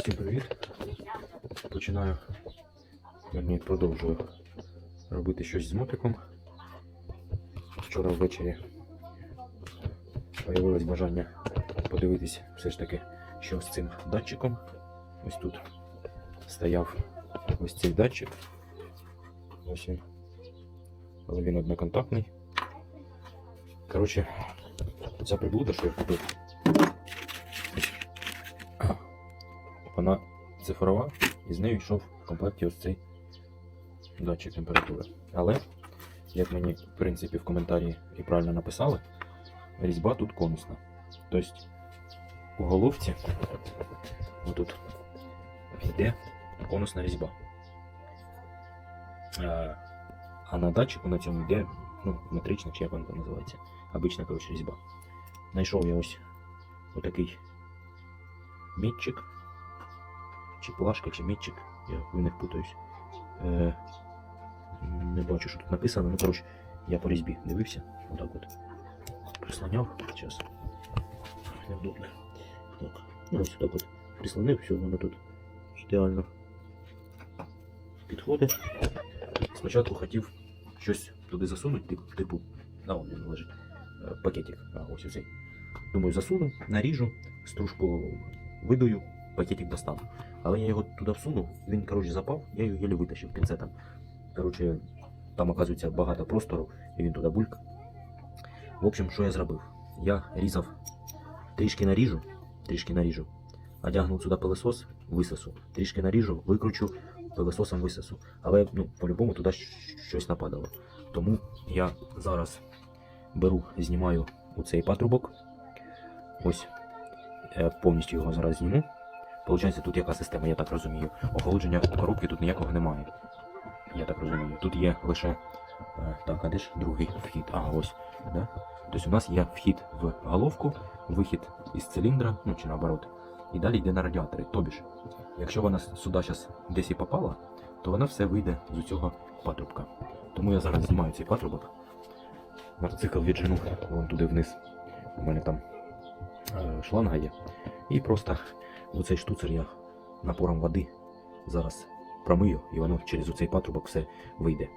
Всім привіт. Починаю, верні, продовжую робити щось з мотиком. Вчора ввечері появилось бажання подивитись все ж таки, що з цим датчиком. Ось тут стояв ось цей датчик. Ось він. Але він одноконтактний. Коротше, ця приблуда, що я купив. Цифрова, і з нею йшов в комплекті ось цей датчик температури. Але, як мені в принципі в коментарі і правильно написали, різьба тут конусна. Тобто у головці отут йде конусна різьба. А, на датчику на цьому йде ну, метрична, чи як вона називається. Обична коротше, різьба. Знайшов я ось отакий мітчик чи плашка, чи мітчик, я в них путаюсь. Е, не бачу, що тут написано, ну коротше, я по різьбі дивився. Отак от. Прислоняв час. Неудобно. Так. Ну, ось так от. Прислонив, все, воно тут ідеально підходить. Спочатку хотів щось туди засунути, тип- типу, а он він лежить. е, Пакетик. А ось оцей. Думаю, засуну, наріжу, стружку видую, пакетик достану. Але я його туди всунув, він, коротше, запав, я його єлі витащив пінцетом. Коротше, там, оказується, багато простору, і він туди бульк. В общем, що я зробив? Я різав, трішки наріжу, трішки наріжу, одягнув сюди пилосос, висосу, трішки наріжу, викручу, пилососом висосу. Але ну, по-любому туди щось нападало. Тому я зараз беру, знімаю у цей патрубок. Ось повністю його зараз зніму. Получається, тут яка система, я так розумію. Охолодження коробки тут ніякого немає. Я так розумію. Тут є лише. е, Так, а де ж другий вхід? Ага, ось. Да? Тобто у нас є вхід в головку, вихід із циліндра, ну чи наоборот. І далі йде на радіатори. Тобі ж, якщо вона сюди зараз десь і попала, то вона все вийде з цього патрубка. Тому я зараз знімаю цей патрубок. Мотоцикл віджену вон туди вниз. У мене там е, шланга є. І просто в цей штуцер я напором води зараз промию, і воно через оцей патрубок все вийде.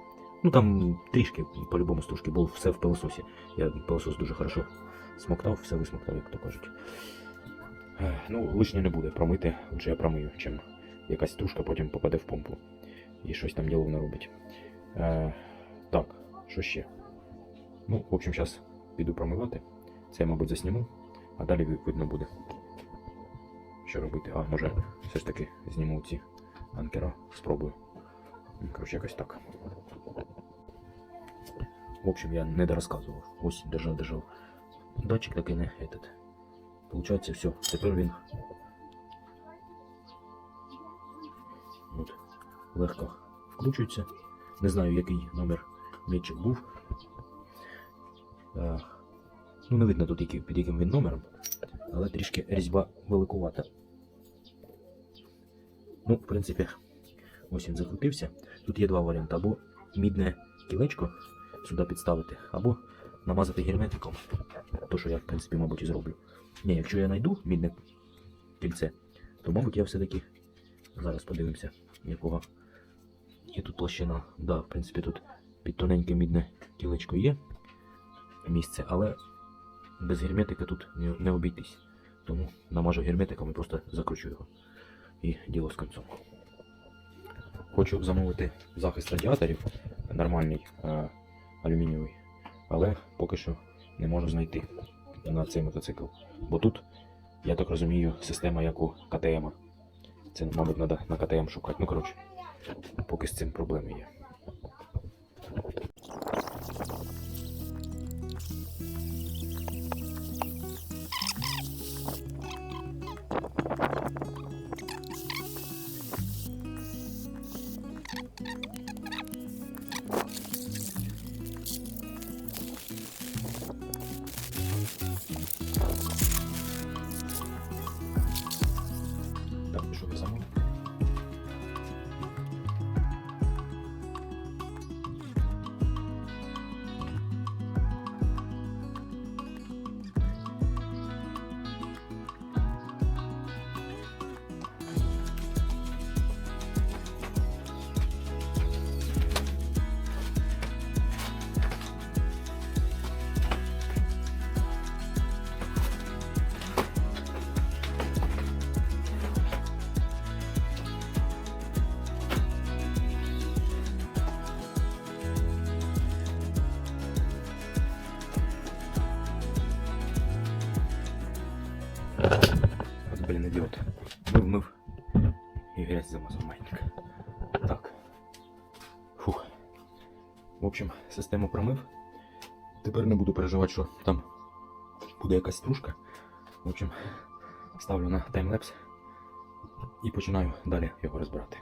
Ну там трішки, по-любому стружки, бо все в пилососі. Я пилосос дуже хорошо смоктав, все висмоктав, як то кажуть. Ну, лишнє не буде промити, лучше я промию, чим якась стружка потім попаде в помпу і щось там діло наробить. Е, так, що ще? Ну, в общем, зараз піду промивати. Це я, мабуть, засніму, а далі видно буде що робити. А, може, все ж таки зніму ці анкера, спробую. Коротше, якось так. В общем, я не дорозказував. Ось держав, держав. Датчик такий не этот. Получається, все. Тепер він. От, легко вкручується. Не знаю, який номер м'ячик був. Е, ну, не видно тут, під яким він номером але трішки різьба великувата. Ну, в принципі, ось він закрутився. Тут є два варіанти: або мідне кілечко сюди підставити, або намазати герметиком. То, що я, в принципі, мабуть, і зроблю. Ні, якщо я знайду мідне кільце, то, мабуть, я все-таки зараз подивимося, якого є тут площина. Да, в принципі, тут під тоненьке мідне кілечко є місце, але без герметика тут не, обійтись. Тому намажу герметиком і просто закручу його. І діло з концом. Хочу замовити захист радіаторів нормальний е, алюмінієвий, але поки що не можу знайти на цей мотоцикл. Бо тут, я так розумію, система як у КТМ. Це, мабуть, треба на КТМ шукати. Ну, коротше, поки з цим проблеми є. Систему промив. Тепер не буду переживати, що там буде якась стружка. В общем, ставлю на таймлепс і починаю далі його розбирати.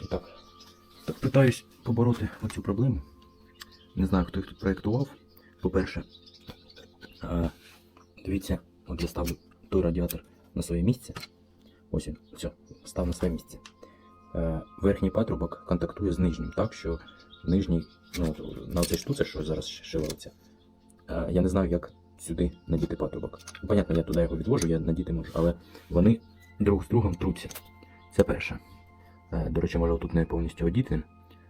І так, так питаюсь побороти оцю проблему. Не знаю, хто їх тут проєктував. По-перше, е, дивіться, от я ставлю той радіатор на своє місце. Ось він, все, став на своє місце. Е, верхній патрубок контактує з нижнім, так що нижній, ну, на цій штуці, що зараз шевелиться, е, я не знаю, як сюди надіти патрубок. Понятно, я туди його відвожу, я надіти можу, але вони друг з другом труться. Це перше. До речі, може тут не повністю одіт він.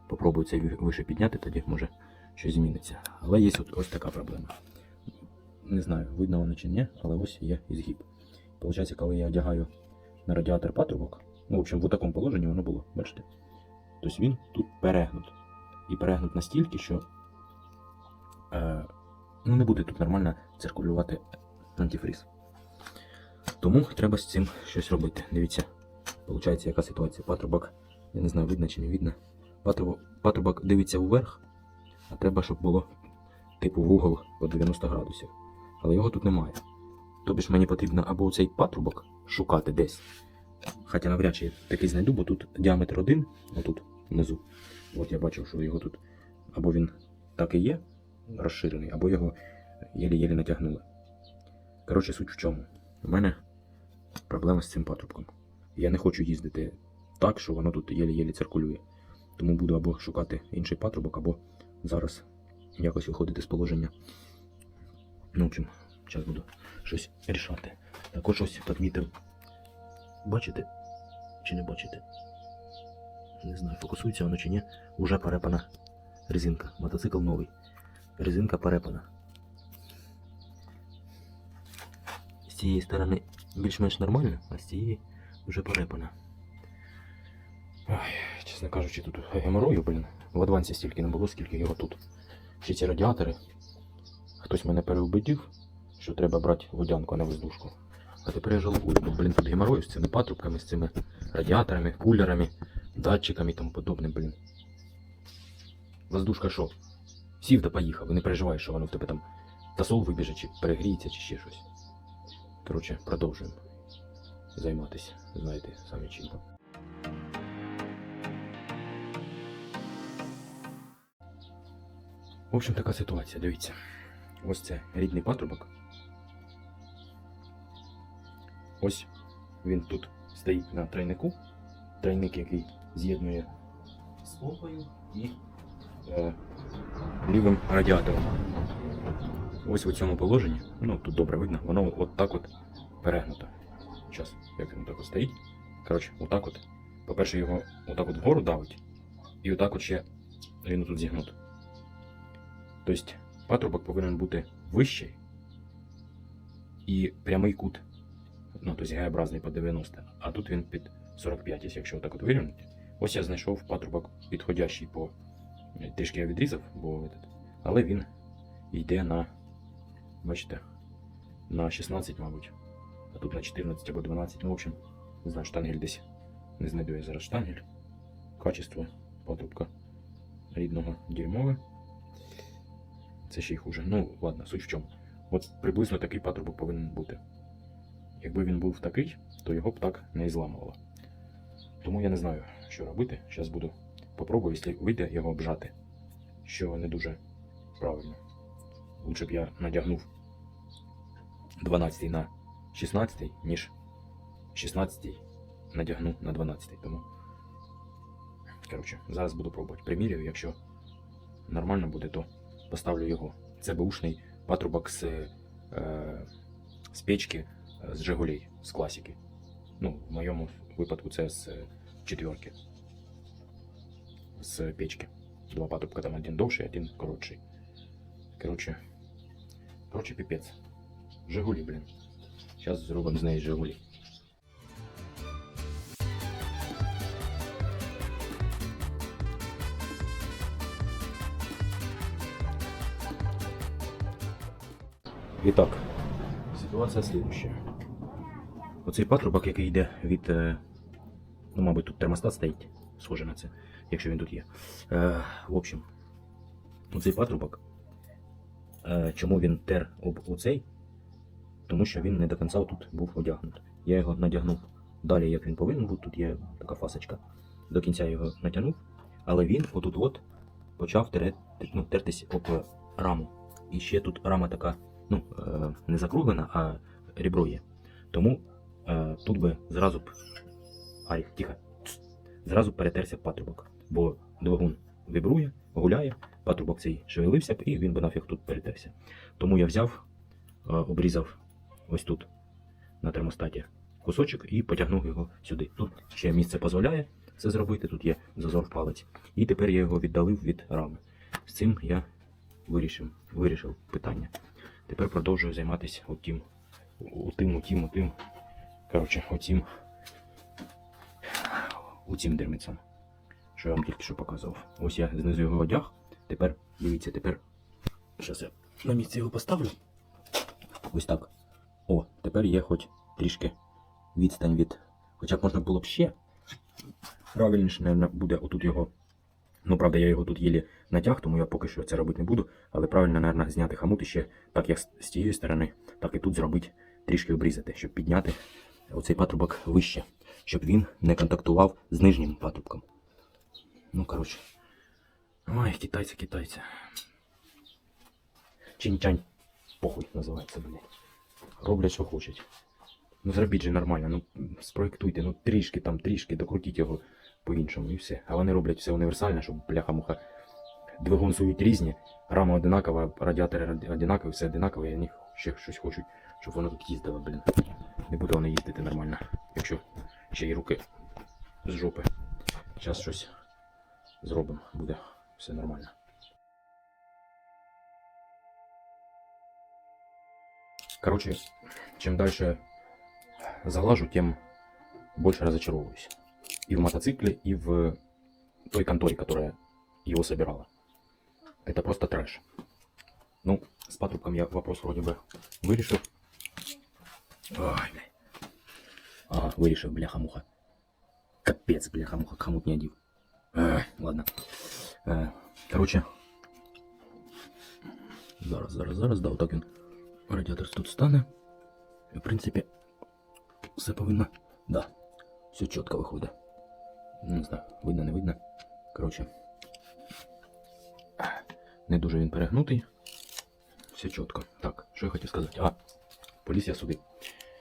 Попробую цей ви- вище підняти, тоді може щось зміниться. Але є от, ось така проблема. Не знаю, видно воно чи ні, але ось є ізгиб. Получається, коли я одягаю на радіатор патрубок, ну, в общем, в такому положенні воно було, бачите? Тобто він тут перегнут. І перегнут настільки, що е, ну, не буде тут нормально циркулювати антифріз. Тому треба з цим щось робити. Дивіться, Получається, яка ситуація? Патрубок, я не знаю, видно чи не видно. Патрубок дивиться вверх, а треба, щоб було типу вугол по 90 градусів. Але його тут немає. Тобі ж мені потрібно або цей патрубок шукати десь. Хоча навряд чи такий знайду, бо тут діаметр один, отут внизу. От я бачив, що його тут або він так і є, розширений, або його єлі-єлі натягнули. Коротше, суть в чому. У мене проблема з цим патрубком. Я не хочу їздити так, що воно тут єлі-єлі циркулює. Тому буду або шукати інший патрубок, або зараз якось виходити з положення. Ну, в общем, зараз буду щось рішати. Також ось підмітив. Бачите? Чи не бачите? Не знаю, фокусується воно чи ні. Уже перепана резинка. Мотоцикл новий. Резинка перепана. З цієї сторони більш-менш нормально, а з цієї вже перепана. Ой, чесно кажучи, тут геморою, блін. В адвансі стільки не було, скільки його тут. Ще ці радіатори. Хтось мене переубедив, що треба брати водянку, а не воздушку. А тепер я жалкую, бо, блін, тут геморою з цими патрубками, з цими радіаторами, кулерами, датчиками і тому подобне, блін. Воздушка що? Сів та поїхав, і не переживай, що воно в тебе там тасол вибіже, чи перегріється, чи ще щось. Коротше, продовжуємо займатися, знаєте, самі чим. В общем, така ситуація, дивіться. Ось це рідний патрубок. Ось він тут стоїть на тройнику. Тройник, який з'єднує з помпою і е, лівим радіатором. Ось в цьому положенні, ну тут добре видно, воно от так от перегнуто. Зараз, як він так от стоїть. Коротше, отак от. По-перше, його отак от вгору давить, і отак от ще він тут зігнут. Тобто патрубок повинен бути вищий і прямий кут. Ну, тобто Г-образний по 90, а тут він під 45, якщо отак от вирівняти. Ось я знайшов патрубок підходящий по. Трішки я відрізав, бо але він йде на. Бачите, на 16, мабуть. А тут на 14 або 12. Ну, в общем, не знаю, штангель десь. Не знайду я зараз штангель. Качество патрубка рідного дерьмове. Це ще й хуже. Ну, ладно, суть в чому. От приблизно такий патрубок повинен бути. Якби він був такий, то його б так не зламувало. Тому я не знаю, що робити. Зараз буду попробую, якщо вийде його обжати, що не дуже правильно. Лучше б я надягнув 12 на 16, ніж 16 надягну на 12. Тому. Коротше, зараз буду пробувати. Приміряю, якщо нормально буде, то поставлю його. Це бушний патрубок з, е, з печки е, з Жигулей, з класики. Ну, в моєму випадку це з е, четверки. З печки. Два патрубка, там один довший, один коротший. Коротше, коротше, піпець. Жигулі, блін. Зараз зробимо з неї Жигулі. І так, ситуація слідуща. Оцей патрубок, який йде від. е, Ну, мабуть, тут термостат стоїть, схоже на це, якщо він тут є. Е, в общем, оцей патрубок. Е, чому він тер об оцей? Тому що він не до кінця тут був одягнут. Я його надягнув далі, як він повинен був. Тут є така фасочка. До кінця його натягнув, але він отут от почав тере, ну, тертись об раму. І ще тут рама така, ну, е, не закруглена, а ребро є. Тому е, тут би зразу б. Ай, тихо. Зразу перетерся патрубок. Бо двигун вібрує, гуляє, патрубок цей шевелився б, і він би нафіг тут перетерся. Тому я взяв, е, обрізав ось тут на термостаті кусочок і потягнув його сюди. Тут ще місце дозволяє це зробити, тут є зазор в палець. І тепер я його віддалив від рами. З цим я вирішив, вирішив питання. Тепер продовжую займатися отім, утим, утім, утим. Коротше, отім, утім дермицем, що я вам тільки що показував. Ось я знизу його одяг. Тепер, дивіться, тепер. Зараз я на місце його поставлю. Ось так. О, тепер є хоч трішки відстань від. Хоча б можна було б ще. Правильніше, мабуть, буде отут його. Ну, правда, я його тут єлі натяг, тому я поки що це робити не буду. Але правильно, мабуть, зняти хамут ще так як з тієї сторони, так і тут зробити, трішки обрізати, щоб підняти оцей патрубок вище, щоб він не контактував з нижнім патрубком. Ну, коротше. Ой, китайці, китайці. Чинь-чань. Похуй називається, блядь. Роблять, що хочуть. Ну зробіть же нормально, ну спроєктуйте, ну трішки там, трішки, докрутіть його по-іншому і все. А вони роблять все універсально, щоб бляха-муха. Двигун сують різні, рама одинакова, радіатори раді- одинакові, все одинакове, і вони ще щось хочуть, щоб воно тут їздило, блін. Не буде воно їздити нормально, якщо ще й руки з жопи. Зараз щось зробимо, буде все нормально. Короче, чем дальше залажу, тем больше разочаровываюсь. И в мотоцикле, и в той конторе, которая его собирала. Это просто трэш. Ну, с патрубком я вопрос вроде бы вирішив. Ой, бля. Ага, вирішив, бляха-муха. Капець, бляха-муха, хомут не одів. Ай, ладно. Е, короче. Зараз, зараз, зараз, да, отак він. Радіатор тут стане. І, в принципі, все повинно. Да. Все чітко виходить. Не знаю, видно, не видно. Коротше. Не дуже він перегнутий. Все чітко. Так, що я хотів сказати? А, поліз я сюди.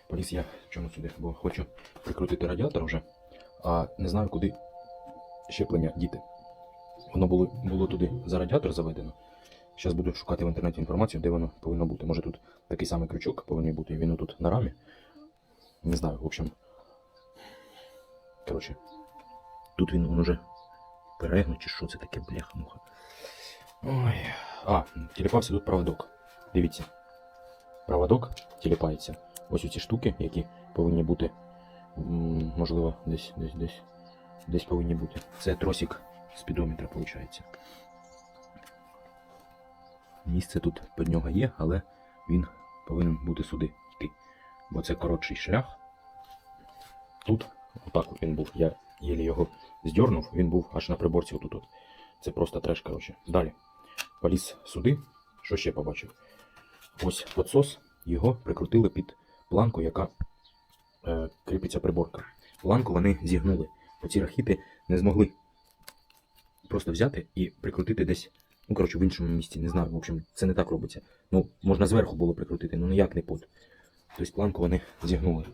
Поліз я чому сюди? Бо хочу прикрутити радіатор вже, а не знаю, куди щеплення діти. Воно було, було туди за радіатор заведено. Зараз буду шукати в інтернеті інформацію, де воно повинно бути. Може тут такий самий крючок повинен бути, і він тут на рамі. Не знаю, в общем. Коротше, тут він, він уже перегнув, чи що це таке, бляха-муха. Ой. А, тіліпався тут проводок. Дивіться. Проводок тіліпається. Ось ці штуки, які повинні бути. Можливо, десь, десь, десь. Десь повинні бути. Це тросик спідометра, виходить. Місце тут під нього є, але він повинен бути сюди йти. Бо це коротший шлях. Тут, отак він був. Я єлі його здьорнув, він був аж на приборці отут. -от. Це просто треш, коротше. Далі. Поліз сюди. Що ще побачив? Ось підсос, його прикрутили під планку, яка е, кріпиться приборка. Планку вони зігнули. Оці рахіти не змогли просто взяти і прикрутити десь, ну, коротше, в іншому місці. Не знаю, в общем, це не так робиться. Ну, можна зверху було прикрутити, ну ніяк не под. Тобто планку вони зігнули.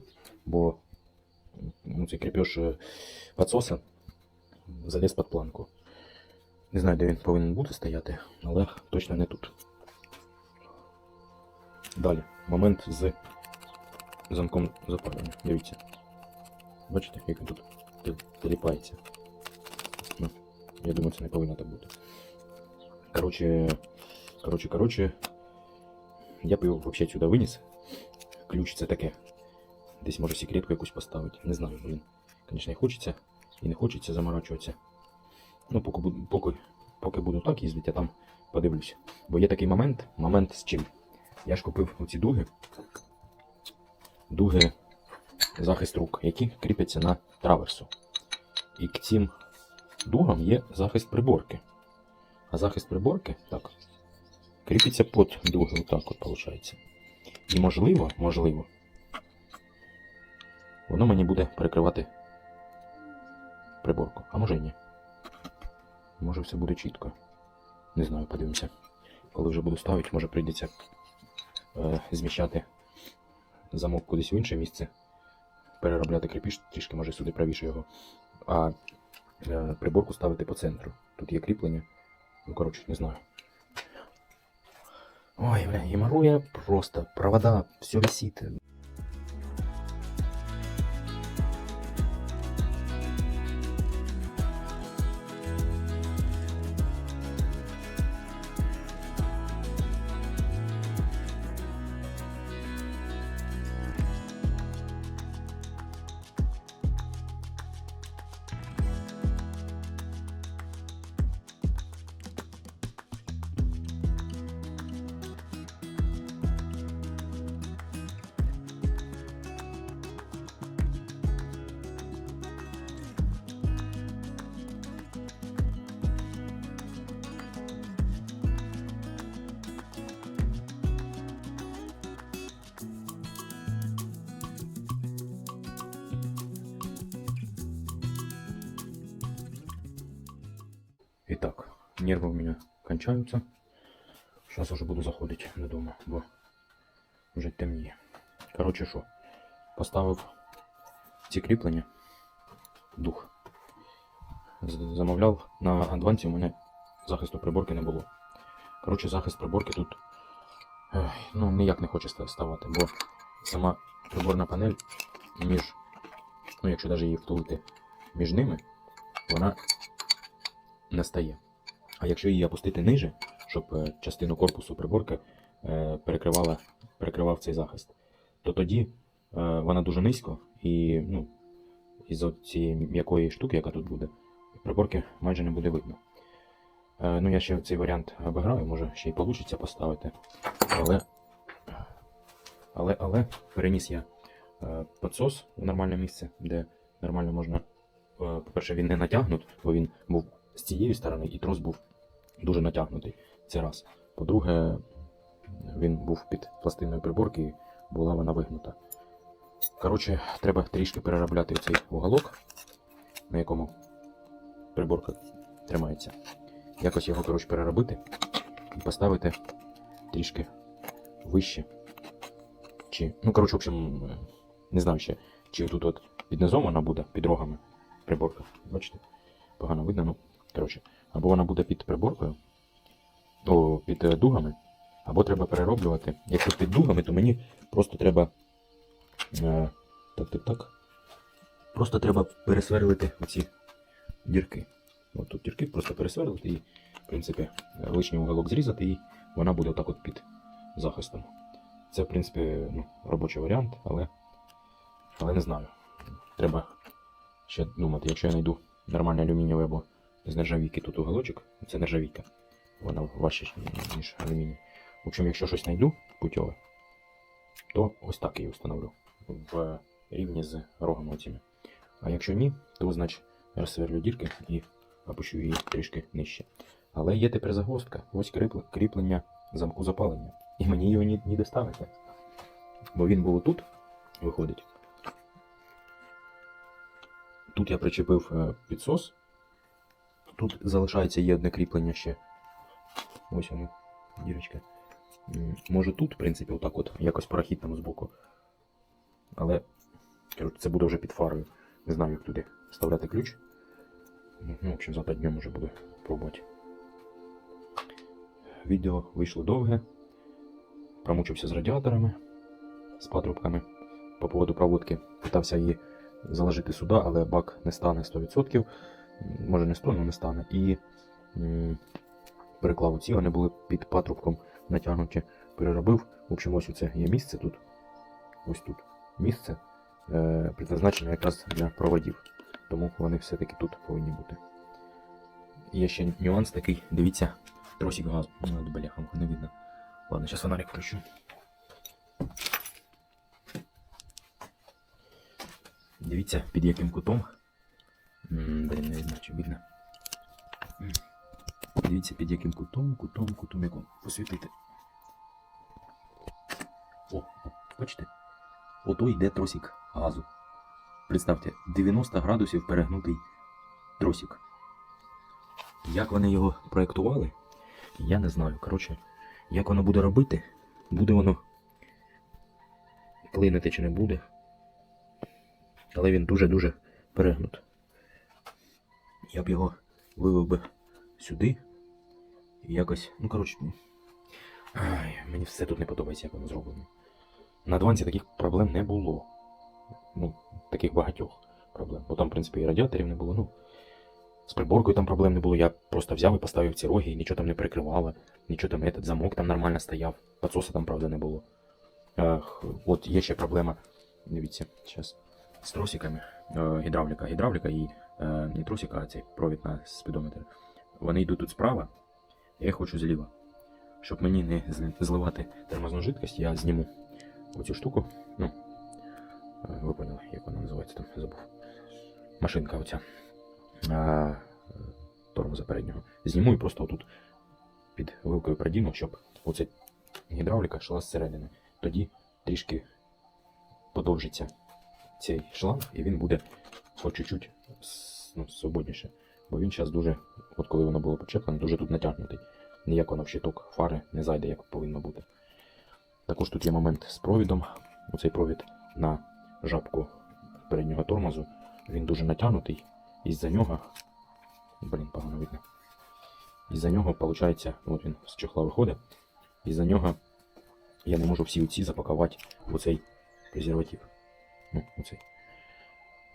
Бо ну, цей крепеж е, підсоса заліз під планку. Не знаю, де він повинен бути стояти, але точно не тут. Далі. Момент з замком запалення. Дивіться. Бачите, як він тут тел- теліпається. Ну, я думаю, це не повинно так бути. Короче, короче, короче. Я б його взагалі сюди виніс. Ключ це таке. Десь може секретку якусь поставити. Не знаю, блін. Звісно, і хочеться, і не хочеться заморачуватися. Ну, поки, поки, поки буду так їздити, я там подивлюсь. Бо є такий момент, момент з чим? Я ж купив оці дуги. Дуги захист рук, які кріпляться на траверсу. І к цим дугам є захист приборки. А захист приборки, так, кріпиться під дуги, отак от виходить. І можливо, можливо, воно мені буде перекривати приборку. А може і ні. Може все буде чітко. Не знаю, подивимося. Коли вже буду ставити, може прийдеться е, зміщати замок кудись в інше місце. Переробляти кріпіш, трішки може сюди правіше його. А е, приборку ставити по центру. Тут є кріплення. Ну, коротше, не знаю. Ой, бля, геморроя просто. Провода, все висит. Итак, нервы у меня кончаются. Сейчас уже буду заходити додому, бо вже темніє. Коротше, що, поставив ці кріплення, дух. Замовляв на адвансі, у мене захисту приборки не було. Коротше, захист приборки тут ну, ніяк не хоче ста- ставати, бо сама приборна панель між, ну якщо навіть її втулити між ними, вона не стає. А якщо її опустити ниже, щоб е, частину корпусу приборки е, перекривала, перекривав цей захист, то тоді е, вона дуже низько і ну, із цієї м'якої штуки, яка тут буде, приборки майже не буде видно. Ну, я ще цей варіант обіграю, може ще й вийде поставити. Але, але, але переніс я підсос в нормальне місце, де нормально можна. По-перше, він не натягнут, бо він був з цієї сторони, і трос був дуже натягнутий. Це раз. По-друге, він був під пластиною приборки, і була вона вигнута. Коротше, треба трішки переробляти цей уголок, на якому приборка тримається. Якось його, коротше, переробити і поставити трішки вище. Чи, ну, коротше, в общем, не знаю ще, чи тут от під низом вона буде, під рогами приборка. Бачите? Погано видно, ну, коротше, або вона буде під приборкою, о, під е, дугами, або треба перероблювати. Якщо під дугами, то мені просто треба. Е, так, так, так. Просто треба пересверлити оці дірки. От тут дірки просто пересверлити і, в принципі, лишній уголок зрізати, і вона буде отак от під захистом. Це, в принципі, ну, робочий варіант, але, але не знаю. Треба ще думати, якщо я знайду нормальний алюмінієвий або з нержавійки тут уголочок, це нержавійка. Вона важча, ніж алюміній. В общем, якщо щось знайду путьове, то ось так її встановлю в рівні з рогами оціми. А якщо ні, то значить розсверлю дірки і опущу її трішки нижче. Але є тепер загвоздка. Ось кріплення замку запалення. І мені його ні, ніде ставити. Бо він був тут, виходить. Тут я причепив е, підсос. Тут залишається є одне кріплення ще. Ось воно, дірочка. Може тут, в принципі, отак от, якось порахітному збоку. Але це буде вже під фарою. Не знаю, як туди вставляти ключ. Ну, в общем, завтра днем вже буду пробувати. Відео вийшло довге. Промучився з радіаторами, з патрубками по поводу проводки. Питався її заложити сюди, але бак не стане 100%. Може не 100, але не стане. І переклав оці, вони були під патрубком натягнуті. Переробив. В общем, ось це є місце тут. Ось тут місце. Е, предназначене якраз для проводів. Тому вони все-таки тут повинні бути. Є ще нюанс такий, дивіться, тросик газу. Ну, бляха, не видно. Ладно, зараз фонарик включу. Дивіться, під яким кутом. Блін, не видно, чи видно. Дивіться, під яким кутом, кутом, кутом, яком. Посвітити. О, бачите? Ото йде тросик газу. Представте, 90 градусів перегнутий тросик. Як вони його проєктували, я не знаю. Коротше, як воно буде робити, буде воно клинити чи не буде. Але він дуже-дуже перегнут. Я б його вивів би сюди. І якось. Ну, коротше. Ай, мені все тут не подобається, як воно зроблено. На адвансі таких проблем не було. Ну, таких багатьох проблем. Бо там, в принципі, і радіаторів не було. Ну, з приборкою там проблем не було. Я просто взяв і поставив ці роги, і нічого там не перекривало, нічого там, этот замок там нормально стояв. Подсоса там, правда, не було. Ах, от є ще проблема. Дивіться, зараз. З тросиками. Е, гідравліка. Гідравліка і не тросика, а цей провід на спідометр. Вони йдуть тут справа, я хочу зліва. Щоб мені не зливати тормозну жидкость, я зніму оцю штуку. Ну, е, ви поняли, як вона називається там, забув. Машинка оця. А, е, тормоза переднього. Зніму і просто отут під вилкою продіну, щоб оця гідравліка йшла зсередини. Тоді трішки подовжиться цей шланг, і він буде по чуть-чуть ну, свободніше. Бо він зараз дуже, от коли воно було почеплено, дуже тут натягнутий. Ніяк воно в щиток фари не зайде, як повинно бути. Також тут є момент з провідом. Оцей провід на жабку переднього тормозу. Він дуже натягнутий. Із-за нього. Блін, погано видно. Із-за нього, виходить, от він з чохла виходить. Із-за нього я не можу всі оці запакувати в оцей презерватив. Ну, оцей.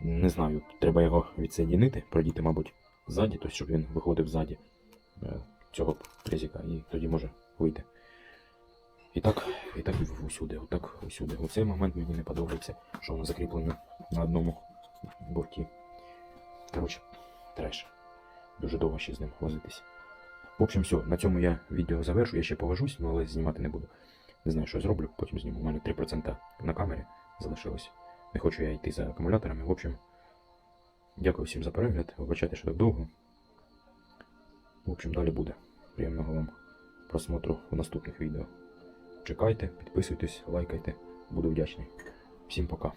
Не знаю, треба його відсоєдинити, продіти, мабуть, ззаді, тобто, щоб він виходив ззаді е, цього презика, і тоді може вийти. І так, і так усюди, отак усюди. Оцей момент мені не подобається, що воно закріплено на одному борті. Коротше, треш. Дуже довго ще з ним возитись. В общем, все, на цьому я відео завершу. Я ще поважусь, ну, але знімати не буду. Не знаю, що я зроблю, потім зніму. У мене 3% на камері залишилось. Не хочу я йти за акумуляторами. В общем, дякую всім за перегляд. Вибачайте, що так довго. В общем, далі буде. Приємного вам просмотру в наступних відео. Чекайте, підписуйтесь, лайкайте. Буду вдячний. Всім пока.